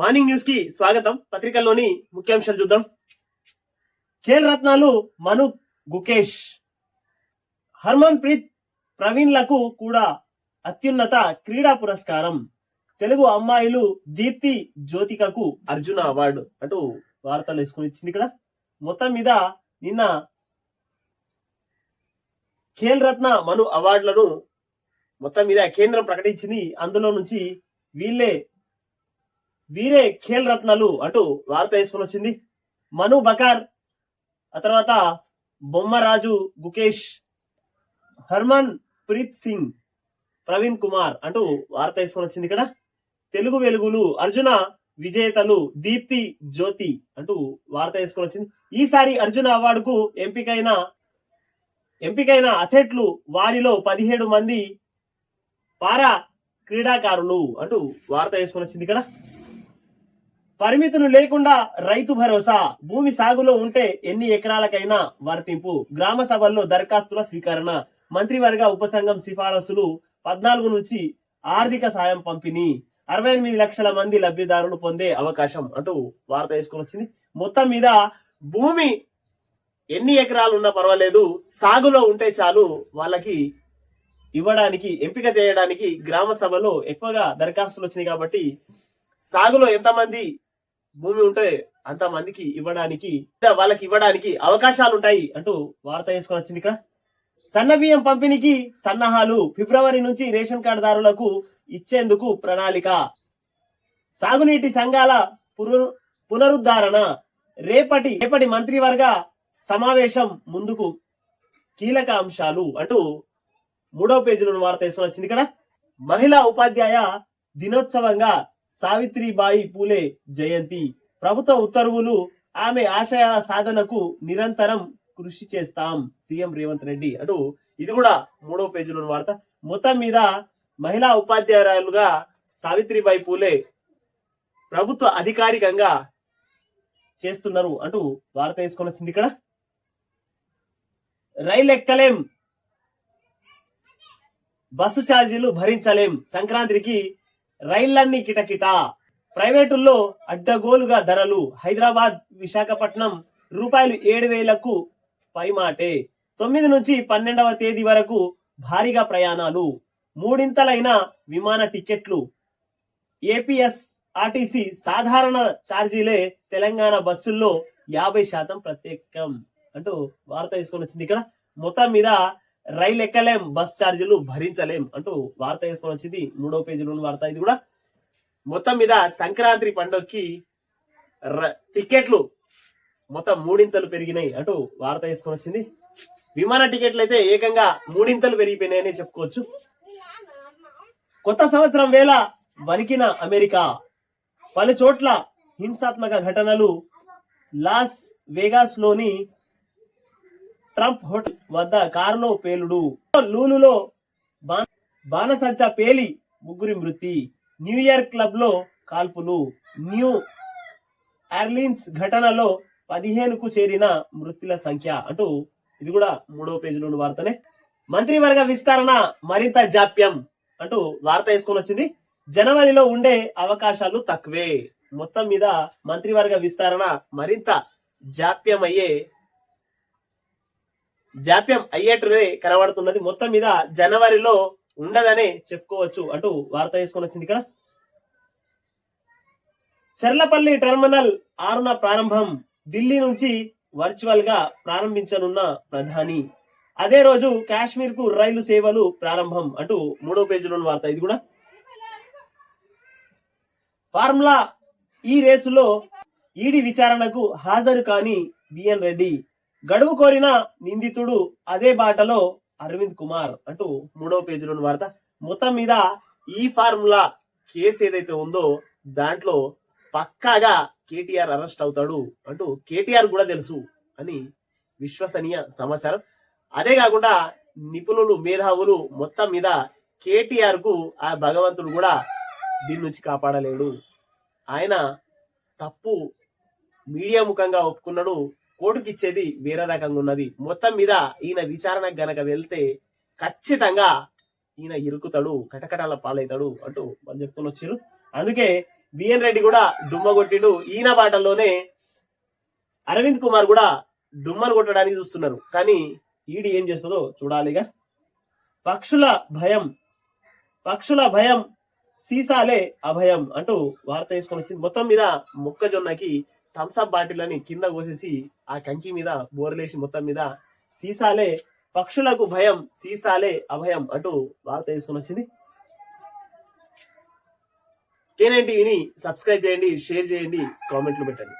Morning న్యూస్కి స్వాగతం. పత్రికల్లోని ముఖ్యాంశాలు చూద్దాం. ఖేల్ రత్నాలు మను గుకేష్. హర్మన్ ప్రీత్ ప్రవీణ్లకు కూడా అత్యున్నత క్రీడా పురస్కారం. తెలుగు అమ్మాయిలు దీప్తి జ్యోతికకు అర్జున అవార్డు. అంటూ వార్తలు వేసుకుని ఇచ్చింది ఇక్కడ. మొత్తం మీద నిన్న ఖేల్ రత్న మను అవార్డులను మొత్తం మీద కేంద్రం ప్రకటించింది. అందులో నుంచి వీళ్ళే వీరే ఖేల్ రత్నాలు అటు వార్త వేసుకుని వచ్చింది. మను బకార్ ఆ తర్వాత బొమ్మరాజు గుకేష్ హర్మన్ ప్రీత్ సింగ్ ప్రవీణ్ కుమార్ అంటూ వార్త వేసుకొని వచ్చింది ఇక్కడ. తెలుగు వెలుగులు అర్జున విజేతలు దీప్తి జ్యోతి అంటూ వార్త వేసుకొని వచ్చింది. ఈసారి అర్జున అవార్డుకు ఎంపికైన ఎంపికైన అథ్లెట్లు వారిలో పదిహేడు మంది పారా క్రీడాకారులు అంటూ వార్త వేసుకొని వచ్చింది ఇక్కడ. పరిమితులు లేకుండా రైతు భరోసా భూమి సాగులో ఉంటే ఎన్ని ఎకరాలకైనా వర్తింపు. గ్రామ సభల్లో దరఖాస్తుల స్వీకరణ మంత్రివర్గ ఉపసంఘం సిఫారసులు పద్నాలుగు నుంచి ఆర్థిక సాయం పంపిణీ. అరవై ఎనిమిది లక్షల మంది లబ్ధిదారులు పొందే అవకాశం అంటూ వార్త వేసుకుని వచ్చింది. మొత్తం మీద భూమి ఎన్ని ఎకరాలు ఉన్నా పర్వాలేదు. సాగులో ఉంటే చాలు వాళ్ళకి ఇవ్వడానికి ఎంపిక చేయడానికి గ్రామ సభలో ఎక్కువగా దరఖాస్తులు వచ్చినాయి కాబట్టి సాగులో ఎంతమంది భూమి ఉంటే అంత మందికి ఇవ్వడానికి వాళ్ళకి ఇవ్వడానికి అవకాశాలు ఉంటాయి అంటూ వార్త వేసుకొని వచ్చింది ఇక్కడ. సన్న బియ్యం పంపిణీకి సన్నాహాలు ఫిబ్రవరి నుంచి రేషన్ కార్డుదారులకు ఇచ్చేందుకు ప్రణాళిక. సాగునీటి సంఘాల పునరు- పునరుద్ధరణ. రేపటి రేపటి మంత్రివర్గ సమావేశం ముందుకు కీలక అంశాలు అంటూ మూడో పేజీలో వార్త వేసుకొని వచ్చింది ఇక్కడ. మహిళా ఉపాధ్యాయ దినోత్సవంగా సావిత్రిబాయి పూలే జయంతి. ప్రభుత్వ ఉత్తర్వులు ఆమె ఆశయాల సాధనకు నిరంతరం కృషి చేస్తాం సీఎం రేవంత్ రెడ్డి అంటూ ఇది కూడా మూడో పేజీలో వార్త. మొత్తం మీద మహిళా ఉపాధ్యాయురాలుగా సావిత్రిబాయి పూలే ప్రభుత్వ అధికారికంగా చేస్తున్నారు అంటూ వార్త వేసుకొని వచ్చింది ఇక్కడ. రైలు ఎక్కలేం బస్సు ఛార్జీలు భరించలేం. సంక్రాంతికి రైళ్ళన్నీ కిటకిట. ప్రైవేటుల్లో అడ్డగోలుగా ధరలు. హైదరాబాద్ విశాఖపట్నం రూపాయలు ఏడు వేలకు పైమాటే. తొమ్మిది నుంచి పన్నెండవ తేదీ వరకు భారీగా ప్రయాణాలు. మూడింతలైన విమాన టికెట్లు ఏపీఎస్ ఆర్టీసీ సాధారణ ఛార్జీలే తెలంగాణ బస్సుల్లో యాభై శాతం ప్రత్యేకం. అంటూ వార్త తీసుకొని వచ్చింది ఇక్కడ. మొత్తం మీద రైలు ఎక్కలేం బస్ ఛార్జీలు భరించలేం అంటూ వార్త వేసుకొని వచ్చింది. మూడో పేజీలోని వార్త ఇది కూడా. మొత్తం మీద సంక్రాంతి పండుగకి ర- టికెట్లు మొత్తం మూడింతలు పెరిగినాయి అంటూ వార్త వేసుకొని వచ్చింది. విమాన టికెట్లు అయితే ఏకంగా మూడింతలు పెరిగిపోయినాయని చెప్పుకోవచ్చు. కొత్త సంవత్సరం వేళ వణికిన అమెరికా. పలు చోట్ల హింసాత్మక ఘటనలు. లాస్ వేగాస్లోని ట్రంప్ హోటల్ వద్ద కారులో పేలుడు. లూలులో బా- పేలి ముగ్గురి మృతి. న్యూ ఇయర్ క్లబ్లో కాల్పులు. న్యూ ఆర్లిన్స్ ఘటనలో పదిహేనుకు చేరిన మృతుల సంఖ్య. అంటూ ఇది కూడా మూడవ పేజీలోని వార్తనే. మంత్రివర్గ విస్తరణ మరింత జాప్యం అంటూ వార్త వేసుకొని వచ్చింది. జనవరిలో ఉండే అవకాశాలు తక్కువే. మొత్తం మీద మంత్రివర్గ విస్తరణ మరింత జాప్యం అయ్యే జాప్యం అయ్యేట్టునే కనబడుతున్నది. మొత్తం మీద జనవరిలో ఉండదనే చెప్పుకోవచ్చు అంటూ వార్త వేసుకొని వచ్చింది ఇక్కడ. చర్లపల్లి టెర్మినల్ ఆరున ప్రారంభం ఢిల్లీ నుంచి వర్చువల్గా ప్రారంభించనున్న ప్రధాని. అదే రోజు కాశ్మీర్కు రైలు సేవలు ప్రారంభం అంటూ మూడో పేజీలోని వార్త ఇది కూడా. ఫార్ములా ఈ రేసులో ఈడీ విచారణకు హాజరు కాని బిఎన్ రెడ్డి. గడువు కోరిన నిందితుడు అదే బాటలో అరవింద్ కుమార్ అంటూ మూడవ పేజీలోని వార్త. మొత్తం మీద ఈ ఫార్ములా కేసు ఏదైతే ఉందో దాంట్లో పక్కాగా కేటీఆర్ అరెస్ట్ అవుతాడు అంటూ కేటీఆర్ కూడా తెలుసు అని విశ్వసనీయ సమాచారం. అదే కాకుండా నిపుణులు మేధావులు మొత్తం మీద కేటీఆర్కు ఆ భగవంతుడు కూడా దీని నుంచి కాపాడలేడు. ఆయన తప్పు మీడియా ముఖంగా ఒప్పుకున్నాడు. కోర్టుకిచ్చేది వేరే రకంగా ఉన్నది. మొత్తం మీద ఈయన విచారణకు గనక వెళ్తే ఖచ్చితంగా ఈయన ఇరుకుతాడు కటకటాల పాలవుతాడు అంటూ వాళ్ళు చెప్పుకొని వచ్చారు. అందుకే బిఎన్ రెడ్డి కూడా డుమ్మ కొట్టిడు. ఈయన బాటల్లోనే అరవింద్ కుమార్ కూడా డుమ్మను కొట్టడానికి చూస్తున్నారు. కానీ ఈడీ ఏం చేస్తుందో చూడాలిగా. పక్షుల భయం పక్షుల భయం సీసాలే అభయం అంటూ వార్త తీసుకొని వచ్చింది. మొత్తం మీద మొక్కజొన్నకి థమ్స్అప్ బాటిల్ అని కింద కోసేసి ఆ కంకి మీద బోర్లేసి మొత్తం మీద సీసాలే పక్షులకు భయం సీసాలే అభయం అంటూ వార్త తీసుకొని వచ్చింది. కేనైన్ సబ్స్క్రైబ్ చేయండి షేర్ చేయండి కామెంట్లు పెట్టండి.